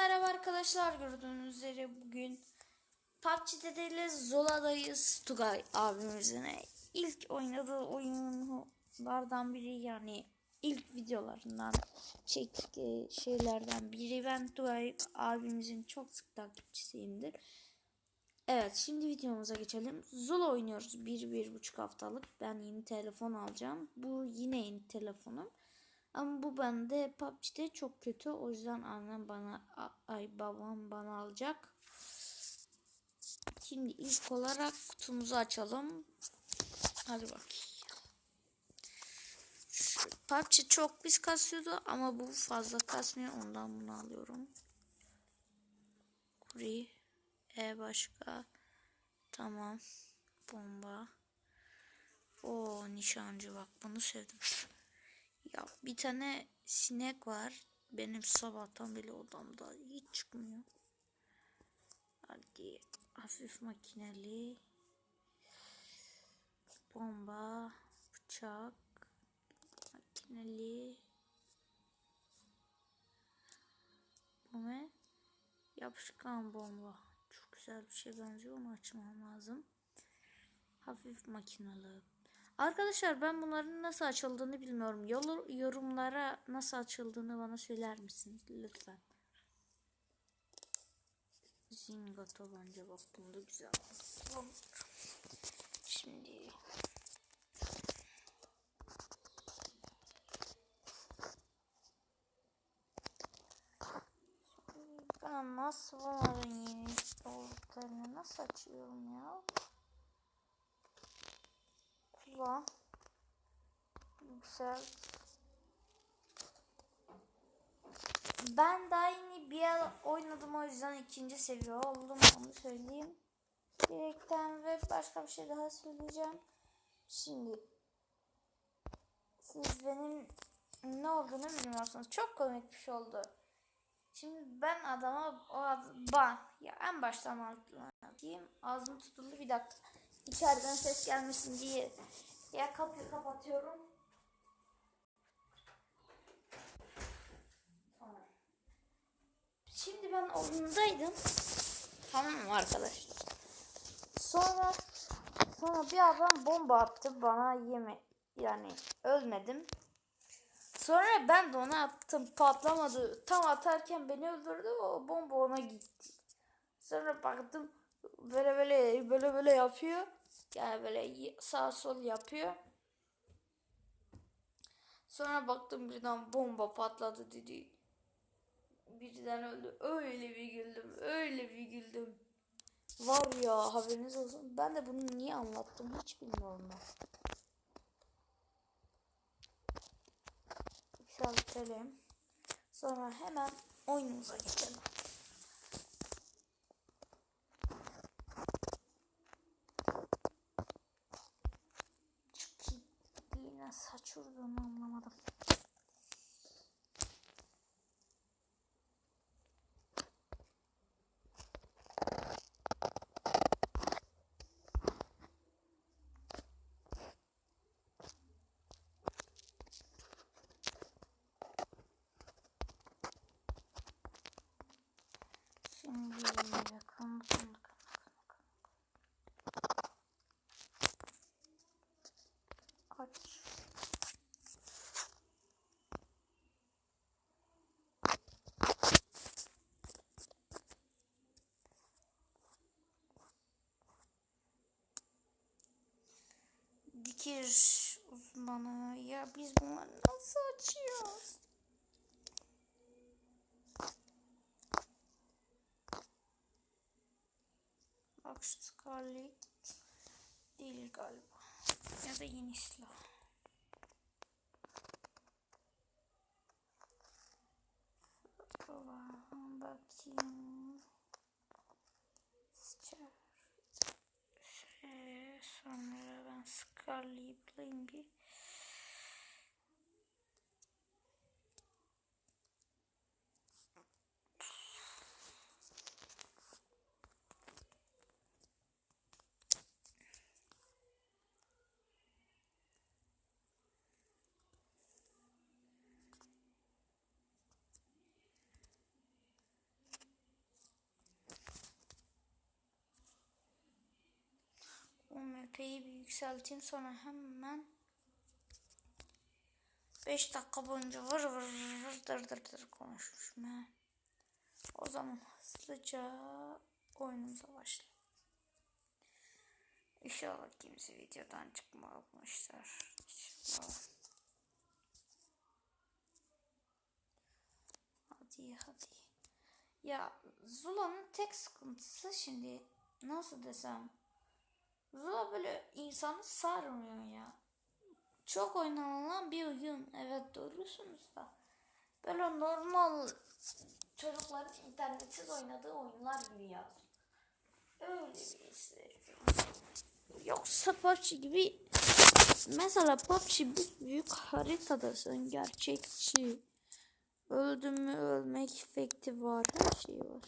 merhaba arkadaşlar gördüğünüz üzere bugün PUBG'de değil Zola'dayız Tugay abimizin ilk oynadığı oyunlardan biri yani ilk videolarından çektiği şeylerden biri ben Tugay abimizin çok sık takipçisiyimdir. Evet şimdi videomuza geçelim. Zola oynuyoruz bir, bir buçuk haftalık. Ben yeni telefon alacağım. Bu yine yeni telefonum. Ama bu bende PUBG'de çok kötü. O yüzden annem bana ay babam bana alacak. Şimdi ilk olarak kutumuzu açalım. Hadi. Şu PUBG çok biz kasıyordu ama bu fazla kasmıyor. Ondan bunu alıyorum. Kuri. E başka. Tamam. Bomba. O nişancı bak bunu sevdim. Ya bir tane sinek var. Benim sabahtan beri odamda hiç çıkmıyor. Hadi hafif makineli bomba bıçak makineli bu ne? Yapışkan bomba. Çok güzel bir şey benziyor. Onu açmam lazım. Hafif makinalı. Arkadaşlar ben bunların nasıl açıldığını bilmiyorum. Yorumlara nasıl açıldığını bana söyler misiniz lütfen? Zinga tabanca bak bunda güzel. Şimdi ben nasıl bunların yeni olduklarını nasıl açıyorum ya? Güzel. Güzel. Ben daha yeni bir el oynadım o yüzden ikinci seviye oldum onu söyleyeyim. Direkten ve başka bir şey daha söyleyeceğim. Şimdi siz benim ne olduğunu bilmiyorsunuz. Çok komik bir şey oldu. Şimdi ben adama o ad ban ya en baştan anlatayım. Ağzım tutuldu bir dakika. İçeriden ses gelmesin diye ya kapıyı kapatıyorum. Şimdi ben oyundaydım. Tamam mı arkadaşlar? Sonra sonra bir adam bomba attı bana yeme yani ölmedim. Sonra ben de ona attım patlamadı. Tam atarken beni öldürdü o bomba ona gitti. Sonra baktım böyle böyle böyle böyle yapıyor. Yani böyle sağ sol yapıyor. Sonra baktım birden bomba patladı dedi. Birden öldü. Öyle bir güldüm. Öyle bir güldüm. Var ya haberiniz olsun. Ben de bunu niye anlattım hiç bilmiyorum ben. Yükseltelim. Sonra hemen oyunumuza geçelim. Aç. Dikiş uzmanı ya biz bunları nasıl açıyoruz? Şu Scarlet değil galiba. Ya da yeni silah. Bakayım. MP'yi bir yükselteyim sonra hemen 5 dakika boyunca vır vır vır dır dır dır konuşmuşum ha. O zaman hızlıca oyunumuza başlayalım. İnşallah kimse videodan çıkmamışlar. İnşallah. Hadi hadi. Ya Zula'nın tek sıkıntısı şimdi nasıl desem Zula böyle insanı sarmıyor ya. Çok oynanılan bir oyun. Evet doğrusunuz da. Böyle normal çocukların internetsiz oynadığı oyunlar gibi ya. Öyle bir isterim. Yoksa PUBG gibi mesela PUBG büyük, büyük haritadasın gerçekçi. Öldüm mü ölmek efekti var. Her şey var.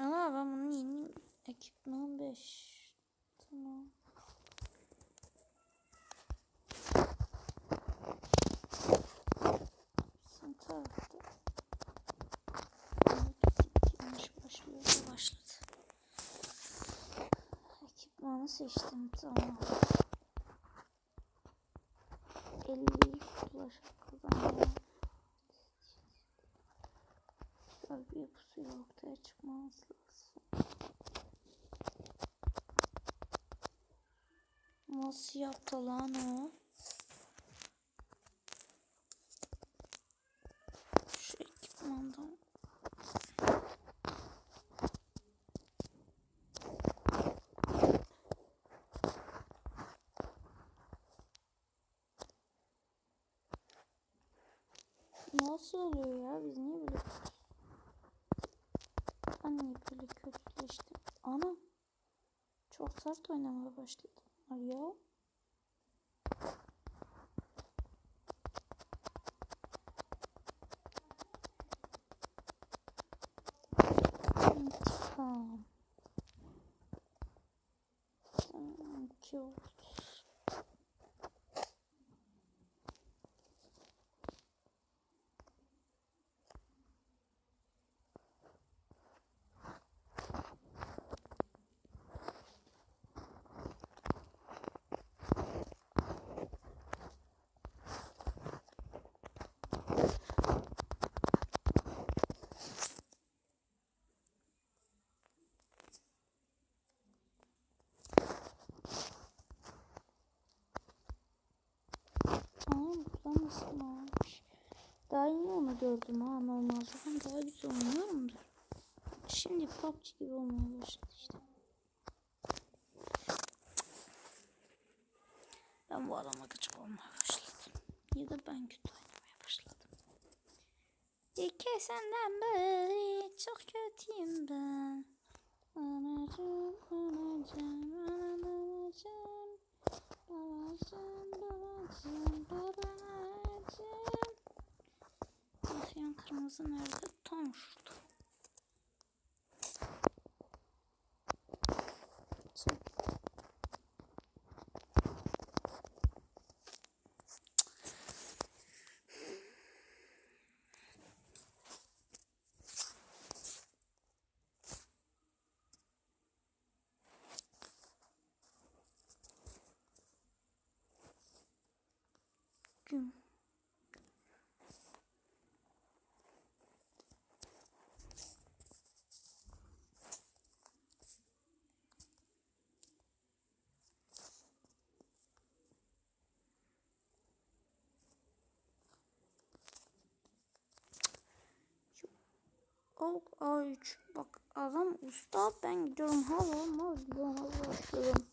Ama ben bunu yeni ekipman 5. Tamam. Sen tarafta. Yanlış başlıyor. Başladı. Ekipmanı seçtim. Tamam. 50 flash kullanıyorum. Güzel bir pusuyla ortaya çıkmamız lazım. Nasıl yaptı lan o? Şu ekipmandan. Nasıl oluyor ya? Biz niye böyle niye böyle kötüleştim? Ana. Çok sert oynamaya başladım. Ya. İntikam. Tamam, iki oldu. Aa buradan? Daha yeni onu gördüm ha normalde. Ben daha güzel oynuyorumdur. Şimdi PUBG gibi olmaya başladı işte. Ben bu adama gıcık olmaya başladım. Ya da ben kötü oynamaya başladım. İki senden beri çok kötüyüm ben. Anacığım, anacığım, anacığım. Babacığım, babacığım, Yaşayan kırmızı nerede? Tam şurada. Ok A3. Bak adam usta ben gidiyorum mal gibi ona başlıyorum.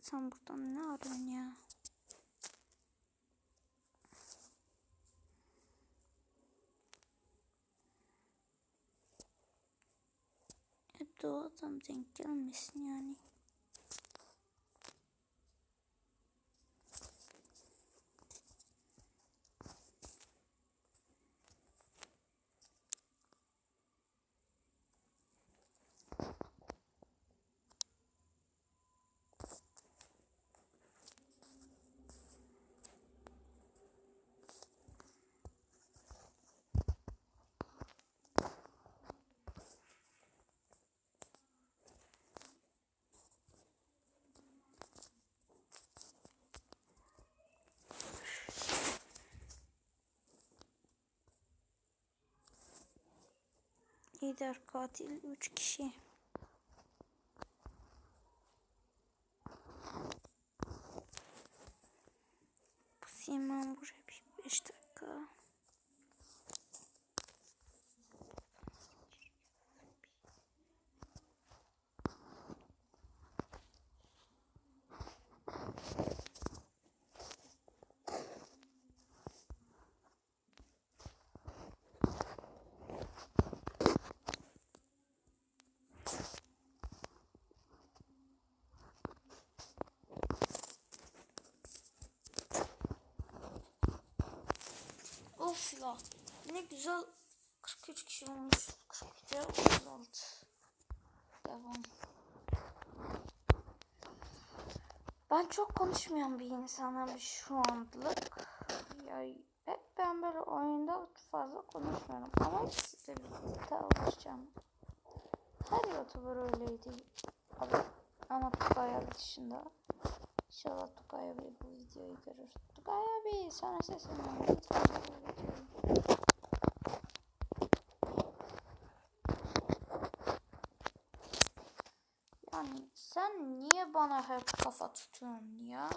Sen buradan ne arıyorsun ya? Hep o adam denk gelmesin yani. Lider katil 3 kişi. Pusayım ben buraya bir 5 dakika. Ya. Ne güzel 43 kişi olmuş. 43'e 36. Devam. Ben çok konuşmayan bir insanım şu anlık. Ya hep ben böyle oyunda fazla konuşmuyorum ama size birlikte alışacağım. Her youtuber öyleydi. Ama, Tugay dışında. İnşallah Tugay abi bu videoyu görür. Tugay abi sana sesleniyorum. Yani sen niye bana hep kafa tutuyorsun ya?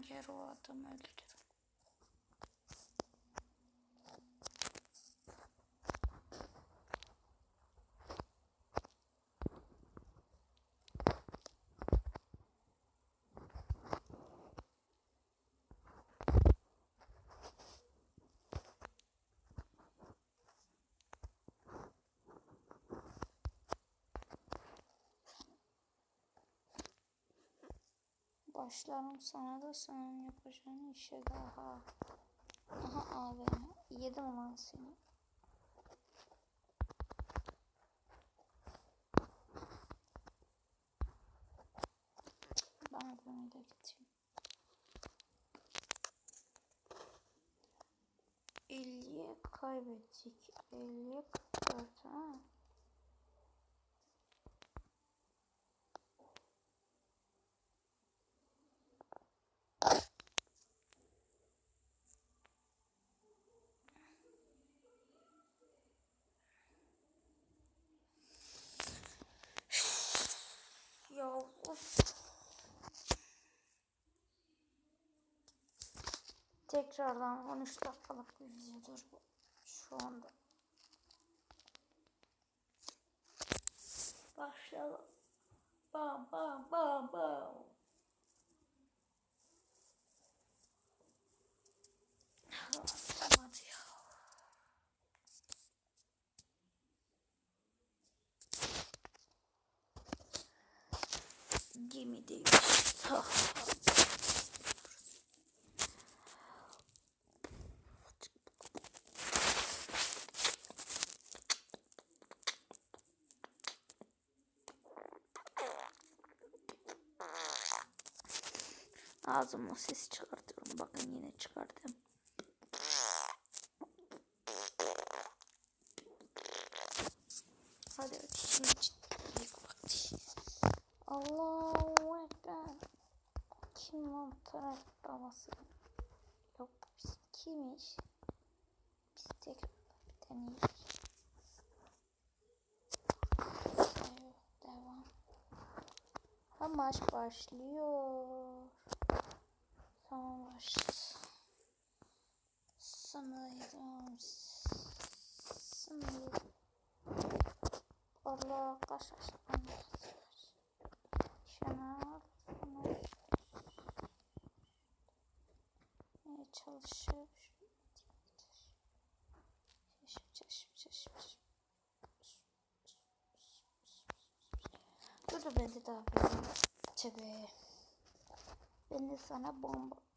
Geri o adamı öldürürüm. Başlarım sana da senin yapacağın işe daha. Aha abi yedim ulan seni. Ben da gideyim. 50'ye kaybettik. 50'ye 44 ha. Ya of. Tekrardan 13 dakikalık bir videodur bu. Şu anda. Başlayalım. Bam bam bam bam. Hadi ya. Gemideymiş. Ha. Ağzımla ses çıkartıyorum. Bakın yine çıkardım. Hadi açayım ilk vakti. Allahu Ekber. Kim lan taraf babası? Yok biz kimmiş? Biz tekrar. Evet, devam. Ha maç başlıyor. Tamam başladı. Sanırım. Sanırım. Allah kaç açtım. Şuna ne çalışıyor? Dur dur ben de daha bir Tabii. Ben de sana bomba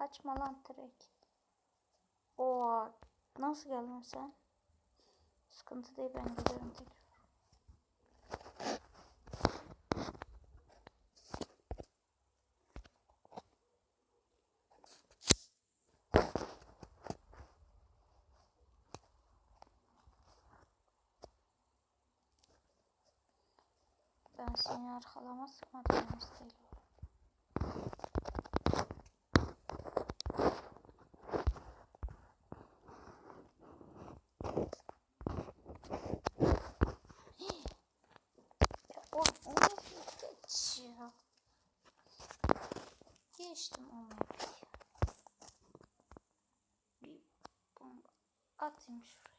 Kaçma lan direkt. Oha. Nasıl geldin sen? Sıkıntı değil ben gidiyorum tekrar. Ben seni arkalama sıkmadım istedim. Geçtim onu. Bir bomba atayım şuraya.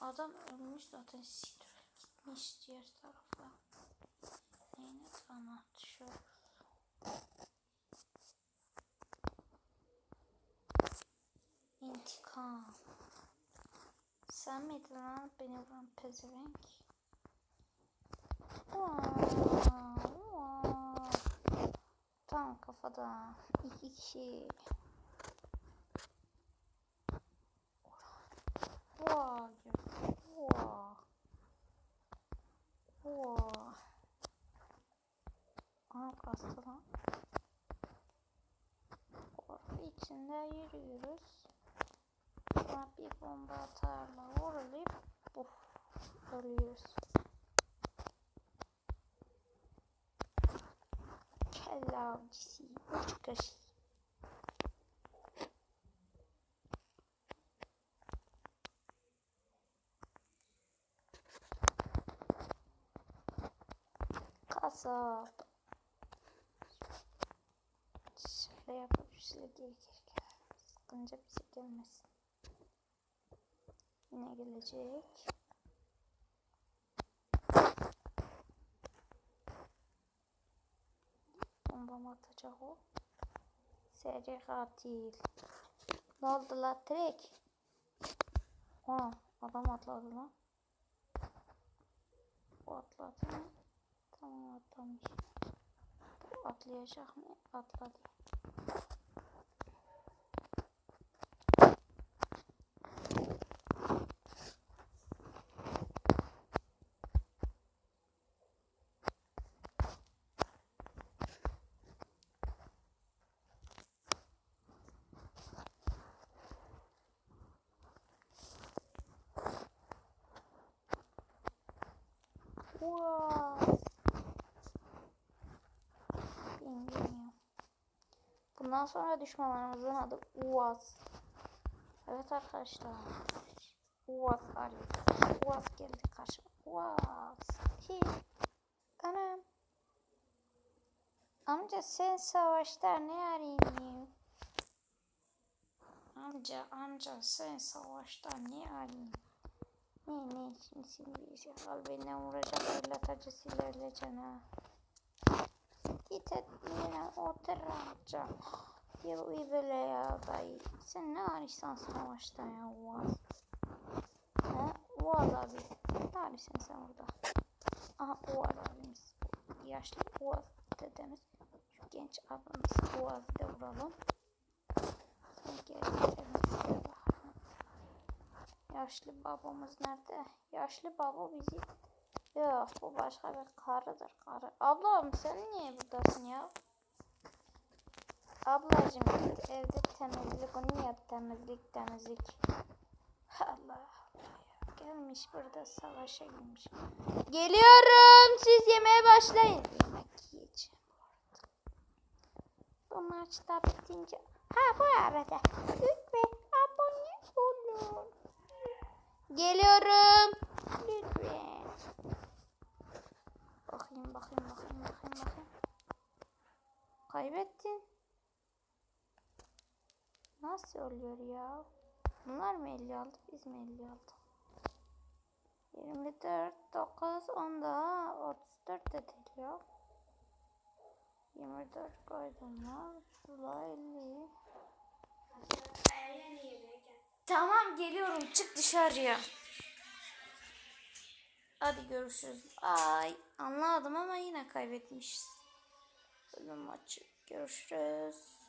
Adam ölmüş zaten sidre gitmiş diğer tarafa. Neyine bana düşüyor. İntikam. Sen miydin lan beni vuran pezevenk? Vaa, vaa. Tam kafada. İki kişi. Vaa. Vaa. Vaa. Lan. Korku içinde yürüyoruz. Sonra bir bomba atarla vurulup uf, ölüyoruz. Kelle avcısı, uç kaşı. Kasap. Şöyle yapıp şöyle gerekirken sıkınca bize gelmesin. Yine gelecek. Atacak o. Seri katil. Ne oldu la Trek? Aa, adam atladı lan. O atladı mı? Tamam atlamış. Bu atlayacak mı? Atladı. Wow. Bilmiyorum. Bundan sonra düşmanlarımızın adı Uaz. Evet arkadaşlar. Uaz arıyor. Uaz geldi karşıma. Uaz. Hi. Anam. Amca sen savaşta ne arayayım? Amca amca sen savaşta ne arayayım? Ne ne şimdi şimdi şey al beni vuracak fırlatacı silerleceksin ha. Git et yine otur amca. Ya iyi böyle ya dayı. Sen ne arıyorsun savaşta ya Uaz? Ha Uaz abi. Ne arıyorsun sen orada? Aha Uaz abimiz. Yaşlı Uaz dedemiz. Şu genç abimiz Uaz'ı da vuralım. Size bakalım. Yaşlı babamız nerede? Yaşlı baba bizi... Yok bu başka bir karıdır karı. Ablam sen niye buradasın ya? Ablacım dur evde temizlik onu yap temizlik temizlik. Allah Allah ya. Gelmiş burada savaşa girmiş. Geliyorum siz yemeye başlayın. Yemek yiyeceğim arada. Bu maçta bitince. Ha bu arada lütfen abone olun. Geliyorum. Lütfen. Bakayım bakayım bakayım bakayım bakayım. Kaybettin. Nasıl oluyor ya? Bunlar mı 50 aldı biz mi 50 aldık? 24, 9, 10 daha 34 de değil ya. 24 koydum var. Şurada 50. Tamam geliyorum çık dışarıya. Hadi görüşürüz. Ay anladım ama yine kaybetmişiz. Bölüm maçı. Görüşürüz.